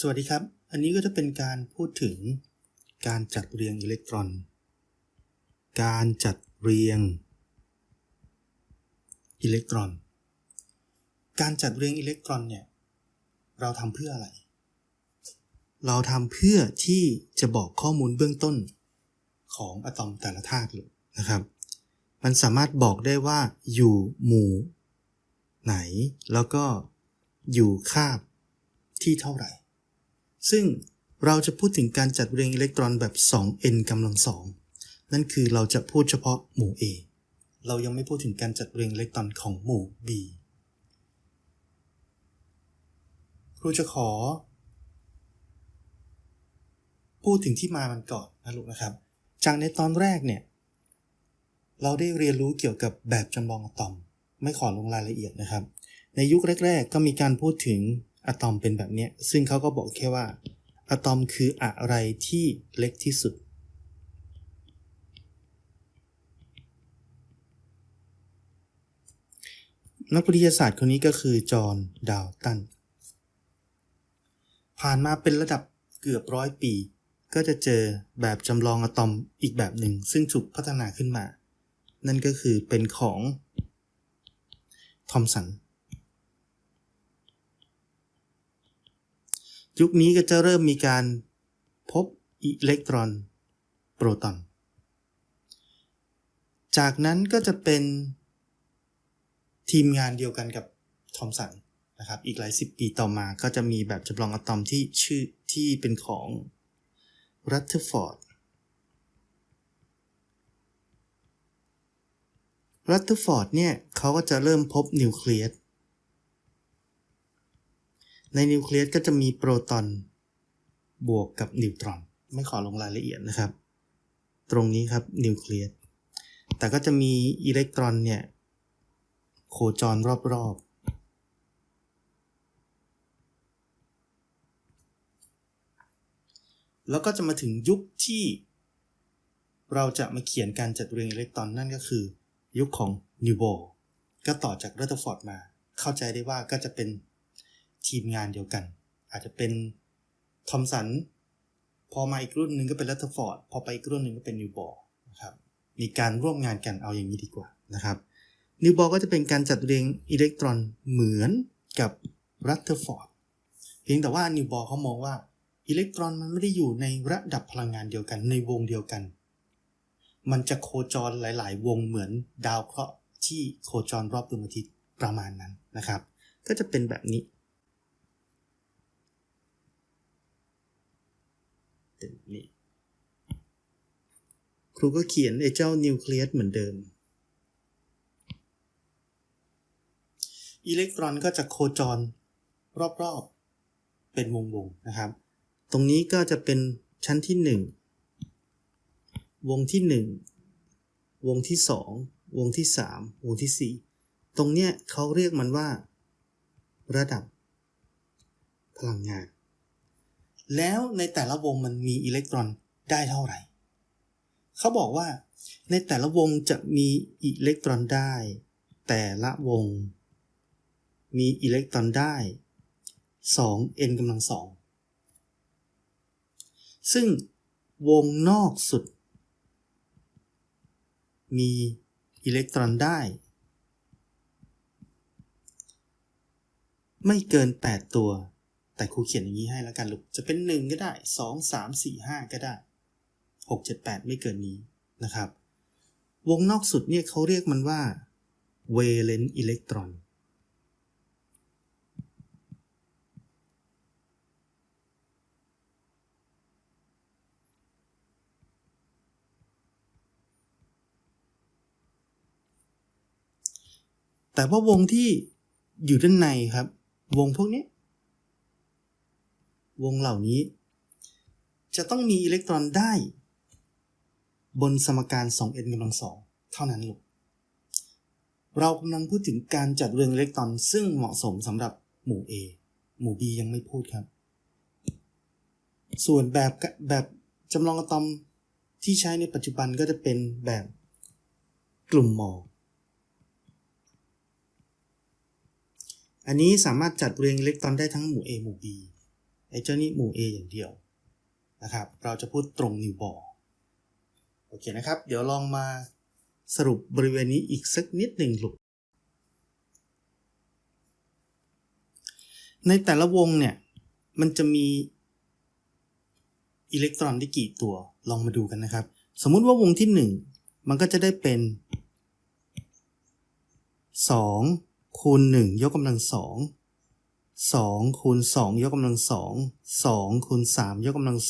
สวัสดีครับ อันนี้ก็จะเป็นการพูดถึงการจัดเรียงอิเล็กตรอน การจัดเรียงอิเล็กตรอน การจัดเรียงอิเล็กตรอนเนี่ย เราทำเพื่ออะไร เราทำเพื่อที่จะบอกข้อมูลเบื้องต้นของอะตอมแต่ละธาตุเลยนะครับ มันสามารถบอกได้ว่าอยู่หมู่ ไหน แล้วก็อยู่คาบที่เท่าไหร่ ซึ่งเราจะพูดถึงการจัดเรียงอิเล็กตรอนแบบ 2n กำลังสองนั่นคือเราจะพูดเฉพาะหมู่ A เรายังไม่พูดถึงการจัดเรียงอิเล็กตรอนของหมู่ B ครูจะขอ พูดถึงที่มามันก่อนนะลูกนะครับ จากในตอนแรกเนี่ย เราได้เรียนรู้เกี่ยวกับแบบจำลองอะตอม ไม่ขอลงรายละเอียดนะครับ ในยุคแรก ๆ ก็มีการพูดถึง อะตอมเป็นแบบนี้ ซึ่งเขาก็บอกแค่ว่าอะตอมคืออะไรที่เล็กที่สุด นักวิทยาศาสตร์คนนี้ก็คือจอห์นดาวตัน ผ่านมาเป็นระดับเกือบร้อยปี ก็จะเจอแบบจำลองอะตอมอีกแบบหนึ่ง ซึ่งถูกพัฒนาขึ้นมา นั่นก็คือเป็นของทอมสัน ยุคนี้ก็จะเริ่มมีการพบอิเล็กตรอนโปรตอน จากนั้นก็จะเป็นทีมงานเดียวกันกับทอมสันนะครับ อีกหลายสิบปีต่อมาก็จะมีแบบจำลองอะตอมที่ชื่อที่เป็นของรัตเทอร์ฟอร์ด รัตเทอร์ฟอร์ดเนี่ยเขาก็จะเริ่มพบนิวเคลียส ในนิวเคลียสก็จะมีโปรตอนบวกกับนิวตรอน ไม่ขอลงรายละเอียดนะครับ ตรงนี้ครับนิวเคลียสแต่ก็จะมีอิเล็กตรอนเนี่ย โคจรรอบ ๆ แล้วก็จะมาถึงยุคที่ เราจะมาเขียนการจัดเรียงอิเล็กตรอนนั่นก็คือ ยุคของนิวโบก็ต่อจากรัตเทอร์ฟอร์ดมา เข้าใจได้ว่าก็จะเป็น ทีมงานเดียวกัน อาจจะเป็นทอมสัน พอมาอีกรุ่นหนึ่งก็เป็นรัตเทอร์ฟอร์ด พอไปอีกรุ่นหนึ่งก็เป็นนิวบอร์นะครับ มีการร่วมงานกันเอาอย่างนี้ดีกว่านะครับนิวบอร์ก็จะเป็นการจัดเรียงอิเล็กตรอนเหมือนกับรัตเทอร์ฟอร์ด เพียงแต่ว่านิวบอร์เขามองว่าอิเล็กตรอนมันไม่ได้อยู่ในระดับพลังงานเดียวกัน ในวงเดียวกัน มันจะโคจรหลาย ๆ วงเหมือนดาวเคราะห์ที่โคจรรอบดวงอาทิตย์ประมาณนั้นนะครับ ก็จะเป็นแบบนี้ เป็นแบบนี้ ครูก็เขียนไอ้เจ้านิวเคลียสเหมือนเดิม อิเล็กตรอนก็จะโคจรรอบๆ เป็นวงๆนะครับ ตรงนี้ก็จะเป็นชั้นที่ 1 วงที่ 1 วงที่ 2 วงที่ 3 วงที่ 4 ตรงเนี้ยเขาเรียกมันว่า ระดับพลังงาน แล้วในแต่ละวงมันมีอิเล็กตรอนได้เท่าไหร่ เขาบอกว่า ในแต่ละวงจะมีอิเล็กตรอนได้ แต่ละวง มีอิเล็กตรอนได้ 2 n กำลังสอง ซึ่งวงนอกสุด มีอิเล็กตรอนได้ ไม่เกิน 8 ตัว แต่ครูเขียนอย่างนี้ให้แล้วกันลูก จะเป็น 1 ก็ได้ 2 3 4 5 ก็ได้ 6 7 8 ไม่เกินนี้นะครับ วงนอกสุดเนี่ยเขาเรียกมันว่า valence electron แต่ว่าวงที่อยู่ด้านในครับ วงพวกนี้ วงเหล่านี้ จะต้องมีอิเล็กตรอนได้ บนสมการ 2n กำลังสองเท่านั้นลูกเรากำลังพูดถึงการจัดเรียงอิเล็กตรอน ซึ่งเหมาะสมสำหรับหมู่ A หมู่ B ยังไม่พูดครับ ส่วนแบบแบบจำลองอะตอมที่ใช้ในปัจจุบันก็จะเป็นแบบกลุ่มหมอกอันนี้สามารถจัดเรียงอิเล็กตรอนได้ทั้งหมู่ A หมู่ B เจ้านี่หมู่ A อย่างเดียวนะครับ เราจะพูดตรงนิวบอลโอเคนะครับ เดี๋ยวลองมาสรุปบริเวณนี้อีกสักนิดหนึ่งลูกในแต่ละวงเนี่ย มันจะมีอิเล็กตรอนได้กี่ตัว ลองมาดูกันนะครับ สมมุติว่าวงที่ 1 มันก็จะได้เป็น 2 คูณ 1 ยกกำลัง2 2คูณ2ยกกำลัง2 2คูณ3ยกกำลัง2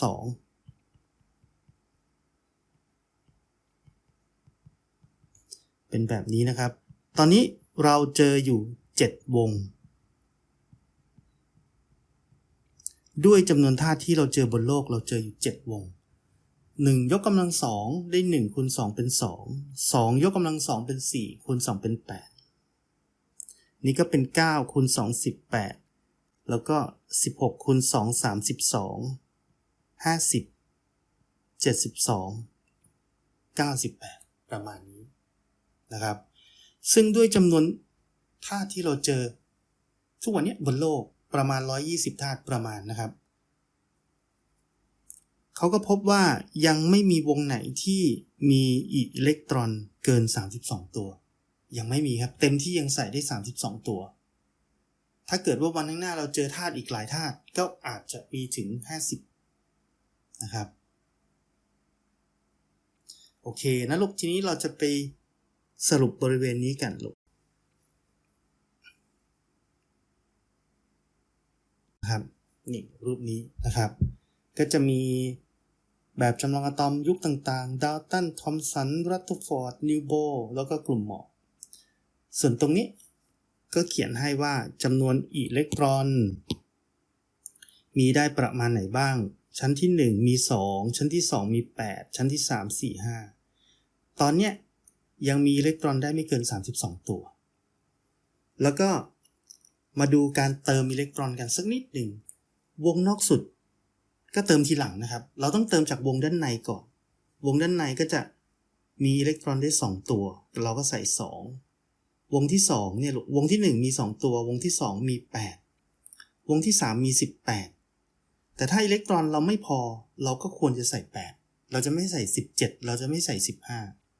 เป็นแบบนี้นะครับ ตอนนี้เราเจออยู่ 7 วง ด้วยจำนวนธาตุที่เราเจอบนโลกเราเจออยู่ 7 วง 1 ยกกำลัง2ได้1คูณ2เป็น 2 2 ยกกำลัง2เป็น4คูณ2เป็น 8 นี่ก็เป็น 9คูณ2 18 แล้วก็ 16คูณ2 32 50 72 98 ประมาณนี้นะครับ ซึ่งด้วยจำนวนธาตุที่เราเจอ ทุกวันนี้บนโลกประมาณ 120 ธาตุประมาณนะครับ เขาก็พบว่ายังไม่มีวงไหนที่มีอิเล็กตรอนเกิน 32 ตัว ยังไม่มีครับ เต็มที่ยังใส่ได้ 32 ตัว ถ้าเกิดว่าวันข้างหน้าเราเจอธาตุอีกหลายธาตุก็อาจจะมีถึง 50 นะครับ โอเคนะลูกทีนี้เราจะไปสรุปบริเวณนี้กันลูกนะครับนี่รูปนี้นะครับ ก็จะมีแบบจำลองอะตอมยุคต่างๆ ดาวตัน ทอมสัน รัตฟอร์ด นิวโบ แล้วก็กลุ่มหมอกส่วนตรงนี้ ก็เขียนให้ว่าจำนวนอิเล็กตรอน มีได้ประมาณไหนบ้าง ชั้นที่ 1 มี 2 ชั้นที่ 2 มี 8 ชั้นที่ 3 4 5 ตอนเนี้ยยังมีอิเล็กตรอนได้ไม่เกิน 32 ตัว แล้วก็มาดูการเติมอิเล็กตรอนกันสักนิดหนึ่ง วงนอกสุดก็เติมทีหลังนะครับ เราต้องเติมจากวงด้านในก่อน วงด้านในก็จะมีอิเล็กตรอนได้ 2 ตัว เราก็ใส่ 2 วงที่2เนี่ยวงที่ 1 มี 2 ตัว วงที่ 2 มี 8 วงที่ 3 มี 18 แต่ถ้าอิเล็กตรอนเราไม่พอเราก็ควรจะใส่ 8 เราจะไม่ใส่ 17 เราจะไม่ใส่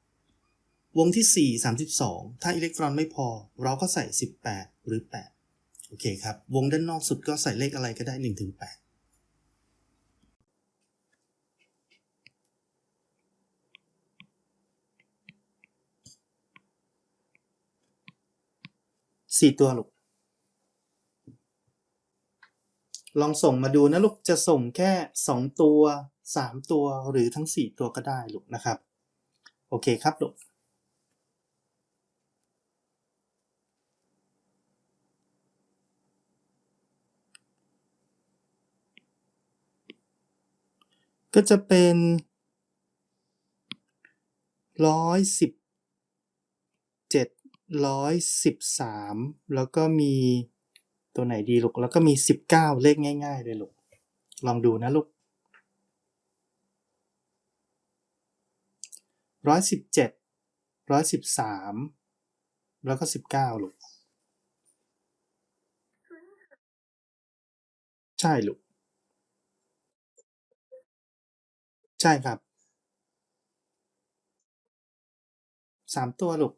15 วงที่ 4 32 ถ้าอิเล็กตรอนไม่พอ เราก็ใส่ 18 หรือ 8 โอเคครับ วงด้านนอกสุดก็ใส่เลขอะไรก็ได้ 1 สี่ตัวลูก ลองส่งมาดูนะลูก จะส่งแค่สองตัวสามตัวหรือทั้งสี่ตัวก็ได้ลูกนะครับ โอเคครับลูกก็จะเป็นร้อยสิบ ร้อยสิบสามแล้วก็มีตัวไหนดีลูก แล้วก็มีสิบเก้าเลขง่ายๆเลยลูก ลองดูนะลูกร้อยสิบเจ็ดร้อยสิบสามแล้วก็สิบเก้าลูก ใช่ลูก ใช่ครับสามตัวลูก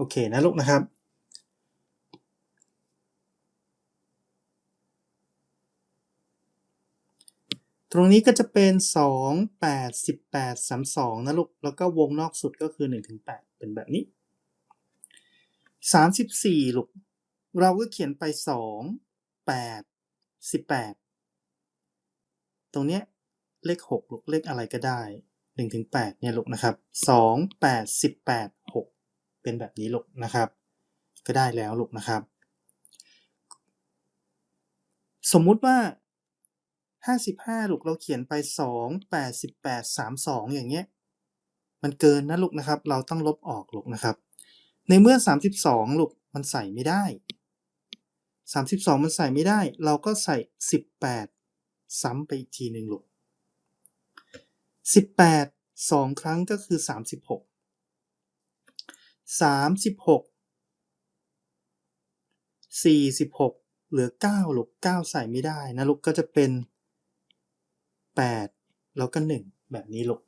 โอเคนะลูกนะครับ ตรงนี้ก็จะเป็น 2 8 18 32 นะลูก แล้วก็วงนอกสุดก็คือ 1-8 เป็นแบบนี้ 34ลูก เราก็เขียนไป 2 8 18 ตรงเนี้ยเลข 6 ลูก เลขอะไรก็ได้1-8เนี่ยลูกนะครับ 2 8 18 เป็นแบบนี้ลูกนะครับ ก็ได้แล้วลูกนะครับ สมมุติว่าห้าสิบห้าลูกเราเขียนไปสองแปดสิบแปดสามสองอย่างเงี้ย มันเกินนะลูกนะครับ เราต้องลบออกลูกนะครับ ในเมื่อสามสิบสองลูกมันใส่ไม่ได้สามสิบสองมันใส่ไม่ได้ เราก็ใส่สิบแปดซ้ำไปอีกทีหนึ่งลูกสิบแปดสองครั้งก็คือสาม สามสิบหกสี่สิบหกเหลือเก้าลูกเก้าใส่ไม่ได้นะลูกก็จะเป็นแปดแล้วก็หนึ่งแบบนี้ลูก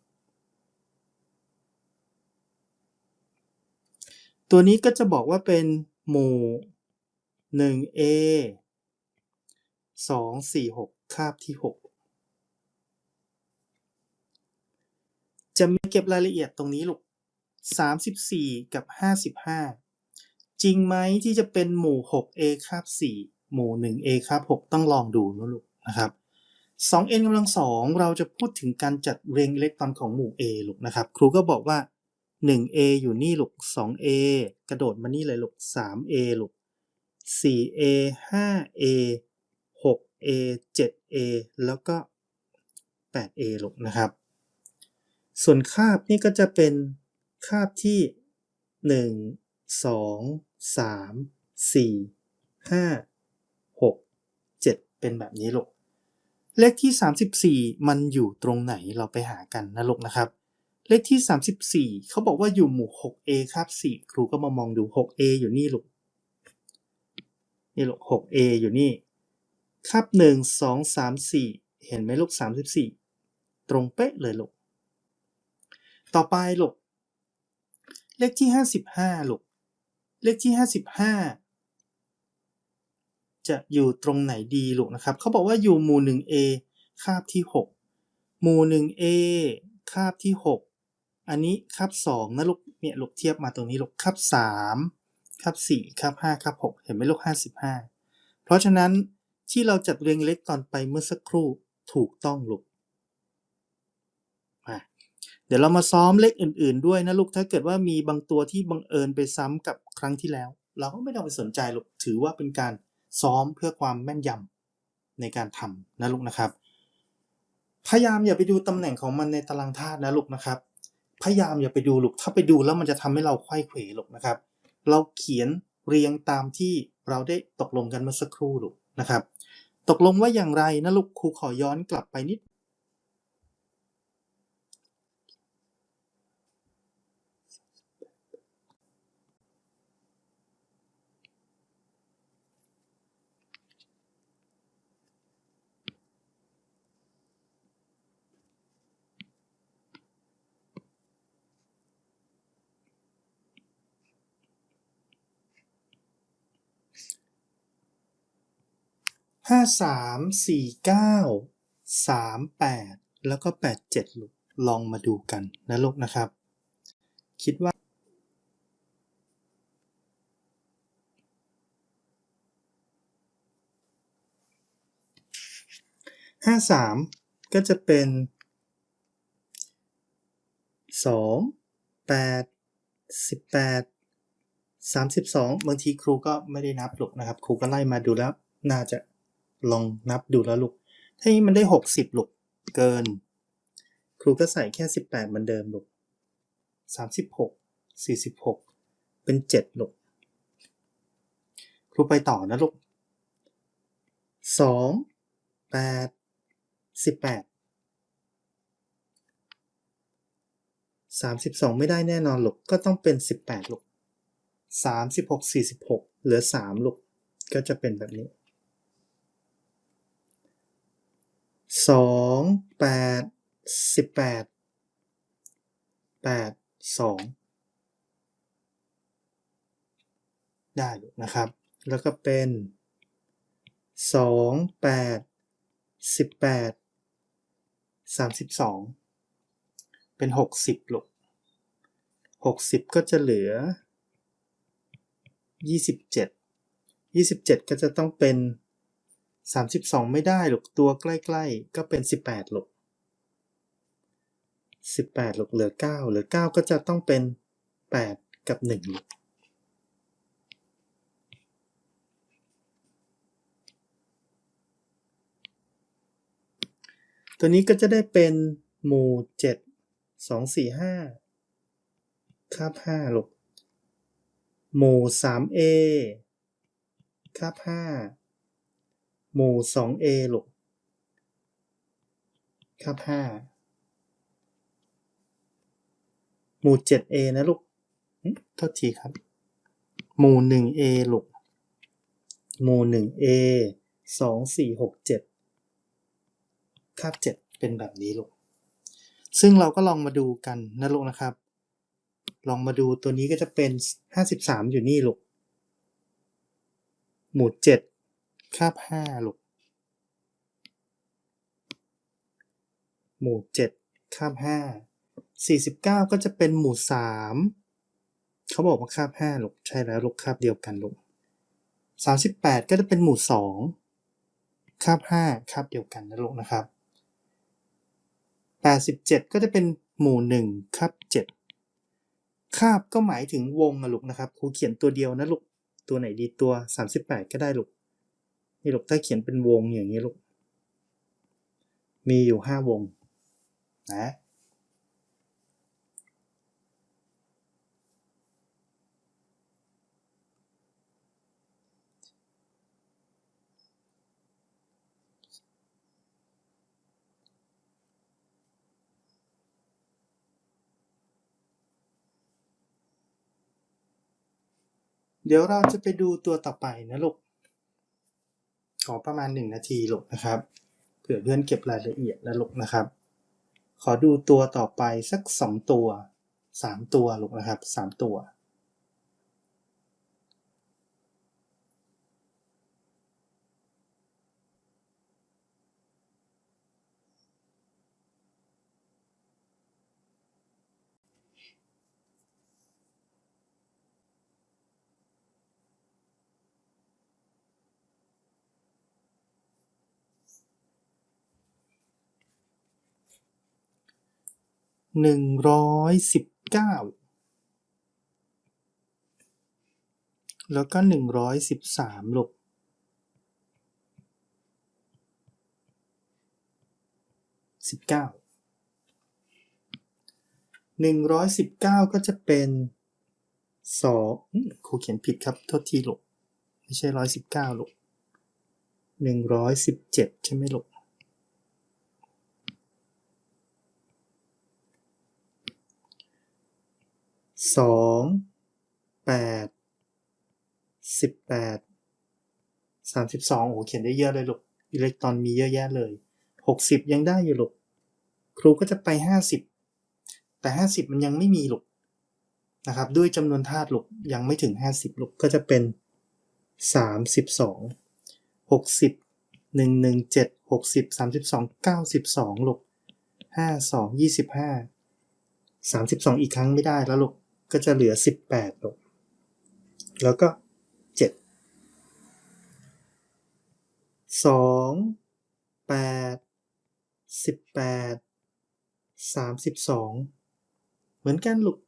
ตัวนี้ก็จะบอกว่าเป็นหมู่ 1a 2 4 6 คาบที่ 6 จะมีเก็บรายละเอียดตรงนี้ลูก 34 กับ 55 จริงไหมที่จะเป็นหมู่ 6a คาบ4หมู่ 1a คาบ6ต้องลองดูนะลูกนะครับ 2n กำลัง2เราจะพูดถึงการจัดเรียงอิเล็กตรอนของหมู่ a ลูกนะครับ ครูก็บอกว่า 1a อยู่นี่ลูก 2a กระโดดมานี่เลยลูก 3a ลูก 4a 5a 6a 7a แล้วก็ 8a ลูกนะครับ ส่วนคาบนี่ก็จะเป็น คาบที่ 1 2 3 4 5 6 7 เป็นแบบนี้ลูก เลขที่ 34 มันอยู่ตรงไหนเราไปหากันนะลูกนะครับ เลขที่ 34 เขาบอกว่าอยู่หมู่ 6a คาบ4ครูก็มามองดู 6a อยู่นี่ลูก นี่ลูก 6a อยู่นี่คาบ1 2 3 4 เห็นไหมลูก 34 ตรงเป๊ะเลยลูก ต่อไปลูก เลขที่55ลูก เลขที่55จะอยู่ตรงไหนดีลูกนะครับ เขาบอกว่าอยู่หมู่ 1a คาบที่ 6 หมู่ 1a คาบที่ 6 อันนี้คาบ2นะลูกเนี่ยลูกเทียบมาตรงนี้ลูกคาบ3คาบ4คาบ5คาบ6 เห็นไหมลูก 55 เพราะฉะนั้นที่เราจัดเรียงเล็กตอนไปเมื่อสักครู่ถูกต้องลูก เดี๋ยวเรามาซ้อมเลขอื่น ๆ ด้วยนะลูก ถ้าเกิดว่ามีบางตัวที่บังเอิญไปซ้ำกับครั้งที่แล้ว เราก็ไม่ต้องไปสนใจลูกถือว่าเป็นการซ้อมเพื่อความแม่นยำในการทำนะลูกนะครับ พยายามอย่าไปดูตำแหน่งของมันในตารางธาตุนะลูกนะครับ พยายามอย่าไปดูลูก ถ้าไปดูแล้วมันจะทำให้เราไขว้เขวลูกนะครับ เราเขียนเรียงตามที่เราได้ตกลงกันเมื่อสักครู่ลูกนะครับ ตกลงว่าอย่างไรนะลูกครูขอย้อนกลับไปนิด ห้าสามสี่เก้าสามแปดแล้วก็แปดเจ็ดลูกลองมาดูกันนะลูกนะครับ คิดว่า ห้าสามก็จะเป็นสองแปดสิบแปดสามสิบสองบางทีครูก็ไม่ได้นับหรอกนะครับ ครูก็ไล่มาดูแล้ว น่าจะ ลองนับดูแล้วลูก ถ้ามันได้หกสิบลูกเกิน ครูก็ใส่แค่สิบแปดเหมือนเดิมลูกสามสิบหกสี่สิบหกเป็นเจ็ดลูก ครูไปต่อนะลูกสองแปดสิบแปดสามสิบสองไม่ได้แน่นอนลูก ก็ต้องเป็นสิบแปดลูกสามสิบหกสี่สิบหกเหลือสามลูก ก็จะเป็นแบบนี้ สองแปดสิบแปดแปดสองได้ลูกนะครับ แล้วก็เป็นสองแปดสิบแปดสามสิบสองเป็นหกสิบลูกหกสิบก็จะเหลือยี่สิบเจ็ดยี่สิบเจ็ดก็จะต้องเป็น สามสิบสองไม่ได้หรอกตัวใกล้ๆ ก็เป็นสิบแปดหรอกสิบแปดลูกเหลือเก้าเหลือเก้าก็จะต้องเป็นแปดกับหนึ่งลูกตัวนี้ก็จะได้เป็นหมู่เจ็ดสองสี่ห้าคาบห้าลูกหมู่สามเอคาบห้า หมู่สองเอหลูกคาบห้าหมู่เจ็ดเอนะลูกโทษทีครับ หมู่หนึ่งเอลูก หมู่หนึ่งเอสองสี่หกเจ็ดคาบเจ็ดเป็นแบบนี้ลูก ซึ่งเราก็ลองมาดูกันนะลูกนะครับ ลองมาดูตัวนี้ก็จะเป็นห้าสิบสามอยู่นี่ลูก หมู่เจ็ด คาบห้าลูก หมู่เจ็ดคาบห้าสี่สิบเก้าก็จะเป็นหมู่สามเขาบอกว่าคาบห้าลูก ใช่แล้วลูกคาบเดียวกันลูกสามสิบแปดก็จะเป็นหมู่สองคาบห้าคาบเดียวกันนะลูกนะครับแปดสิบเจ็ดก็จะเป็นหมู่หนึ่งคาบเจ็ดคาบก็หมายถึงวงอะลูกนะครับครูเขียนตัวเดียวนะลูก ตัวไหนดีตัวสามสิบแปดก็ได้ลูก นี่ลูกถ้าเขียนเป็นวงอย่างนี้ลูก มีอยู่ห้าวง นะเดี๋ยวเราจะไปดูตัวต่อไปนะลูก ขอประมาณหนึ่งนาทีหลกนะครับ เผื่อเพื่อนเก็บรายละเอียดนะลูกนะครับ ขอดูตัวต่อไปสักสองตัวสามตัวหลกนะครับสามตัว หนึ่งร้อยสิบเก้าแล้วก็หนึ่งร้อยสิบสามลูกสิบเก้าหนึ่งร้อยสิบเก้าก็จะเป็นสองครูเขียนผิดครับ โทษทีลูกไม่ใช่ร้อยสิบเก้าลูกหนึ่งร้อยสิบเจ็ดใช่ไหมลูก สองแปดสิบแปดสามสิบสองโอ้เขียนได้เยอะเลยลูกอิเล็กตรอนมีเยอะแยะเลยหกสิบยังได้อยู่ลูกครูก็จะไปห้าสิบแต่ห้าสิบมันยังไม่มีลูกนะครับ ด้วยจำนวนธาตุลูกยังไม่ถึงห้าสิบลูกก็จะเป็นสามสิบสองหกสิบหนึ่งหนึ่งเจ็ดหกสิบสามสิบสองเก้าสิบสองลูกห้าสองยี่สิบห้าสามสิบสองอีกครั้งไม่ได้แล้วลูก ก็จะเหลือสิบแปดลูกแล้วก็เจ็ดสองแปดสิบแปดสามสิบสองเหมือนกันลูก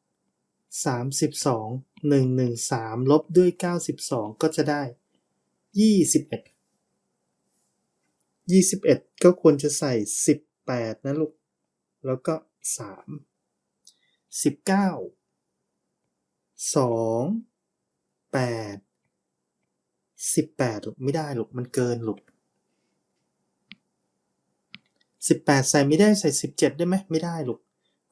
สามสิบสองหนึ่งหนึ่งสามลบด้วยเก้าสิบสองก็จะได้ยี่สิบเอ็ดยี่สิบเอ็ดก็ควรจะใส่สิบแปดนะลูก แล้วก็สาม สองแปดสิบแปดลูกไม่ได้ลูกมันเกินลูกสิบแปดใส่ไม่ได้ใส่สิบเจ็ดได้ไหมไม่ได้ลูก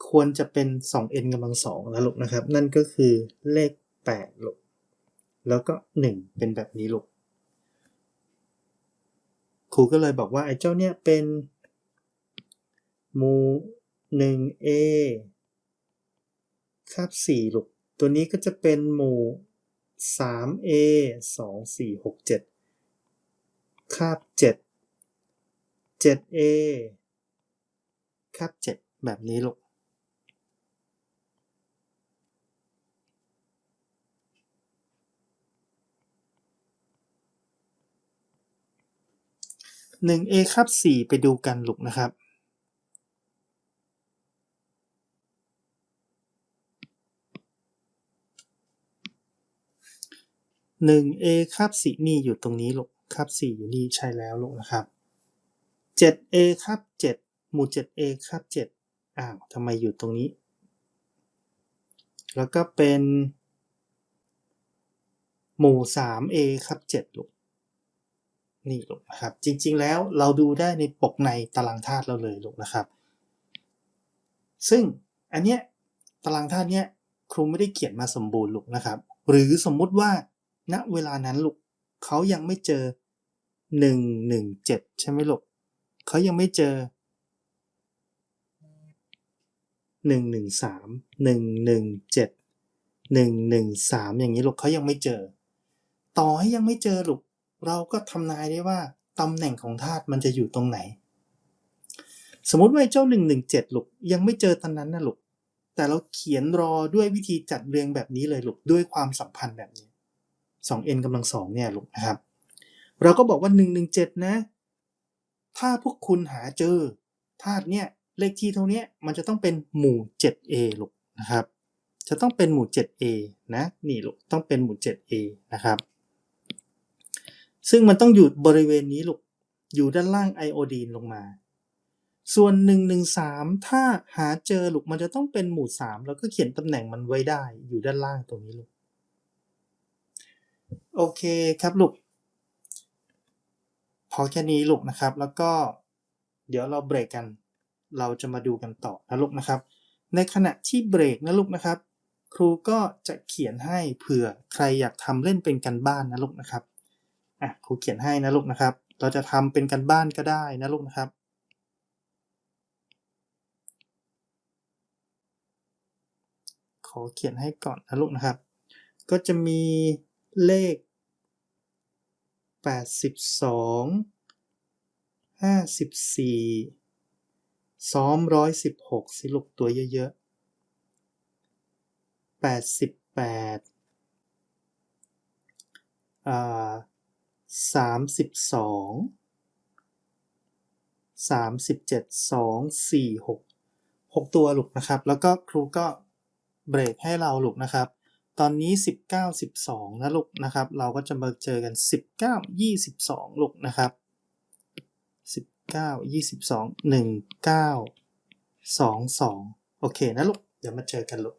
ควรจะเป็นสอง n กำลังสองแล้วลูกนะครับ นั่นก็คือเลขแปดลูกแล้วก็หนึ่งเป็นแบบนี้ลูกครูก็เลยบอกว่าไอ้เจ้าเนี่ยเป็นมูหนึ่ง a คาบสี่ลูก ตัวนี้ก็จะเป็นหมู่ 3a 2 4 6 7 คาบ 7 7a คาบ 7 แบบนี้ลูก 1a คาบ4ไปดูกันลูกนะครับ หนึ่ง a คาบสี่นี่อยู่ตรงนี้ลูกคาบสี่อยู่นี่ใช่แล้วลูกนะครับเจ็ด a คาบเจ็ดหมู่เจ็ด a คาบเจ็ดอ้าวทำไมอยู่ตรงนี้ แล้วก็เป็น หมู่สาม a คาบเจ็ดลูกนี่ลูกนะครับ จริงๆแล้วเราดูได้ในปกในตารางธาตุเราเลยลูกนะครับ ซึ่งอันเนี้ยตารางธาตุเนี้ยครูไม่ได้เขียนมาสมบูรณ์ลูกนะครับ หรือสมมุติว่า ณเวลานั้นลูกเขายังไม่เจอหนึ่งหนึ่งเจ็ดใช่ไหมลูกเขายังไม่เจอหนึ่งหนึ่งสามหนึ่งหนึ่งเจ็ดหนึ่งหนึ่งสามอย่างนี้ลูกเขายังไม่เจอ ต่อให้ยังไม่เจอลูกเราก็ทำนายได้ว่าตำแหน่งของธาตุมันจะอยู่ตรงไหน สมมติว่าเจ้าหนึ่งหนึ่งเจ็ดลูกยังไม่เจอตอนนั้นนะลูกแต่เราเขียนรอด้วยวิธีจัดเรียงแบบนี้เลยลูกด้วยความสัมพันธ์แบบนี้ 2n กำลังสองเนี่ยลูกนะครับ เราก็บอกว่า 117 นะ ถ้าพวกคุณหาเจอธาตุเนี่ยเลขที่เท่าเนี้ยมันจะต้องเป็นหมู่ 7a ลูกนะครับ จะต้องเป็นหมู่ 7a นะนี่ลูกต้องเป็นหมู่ 7a นะครับ ซึ่งมันต้องอยู่บริเวณนี้ลูกอยู่ด้านล่างไอโอดีนลงมา ส่วน 113 ถ้าหาเจอลูกมันจะต้องเป็นหมู่ 3 แล้วก็เขียนตำแหน่งมันไว้ได้อยู่ด้านล่างตรงนี้ลูก โอเคครับลูก พอแค่นี้ลูกนะครับ แล้วก็เดี๋ยวเราเบรกกัน เราจะมาดูกันต่อนะลูกนะครับ ในขณะที่เบรกนะลูกนะครับ ครูก็จะเขียนให้เผื่อใครอยากทำเล่นเป็นกันบ้านนะลูกนะครับอะครูเขียนให้นะลูกนะครับ เราจะทำเป็นกันบ้านก็ได้นะลูกนะครับขอเขียนให้ก่อนนะลูกนะครับ ก็จะมีเลข แปดสิบสองห้าสิบสี่ซ้อมร้อยสิบหกสิลูกตัวเยอะๆแปดสิบแปดสามสิบสองสามสิบเจ็ดสองสี่หกหกตัวหลูกนะครับ แล้วก็ครูก็เบรกให้เราหลูกนะครับ ตอนนี้ 19 12 นะลูกนะครับ เราก็จะมาเจอกัน 19 22 ลูกนะครับ 19 22 19 22 โอเคนะลูก เดี๋ยวมาเจอกันลูก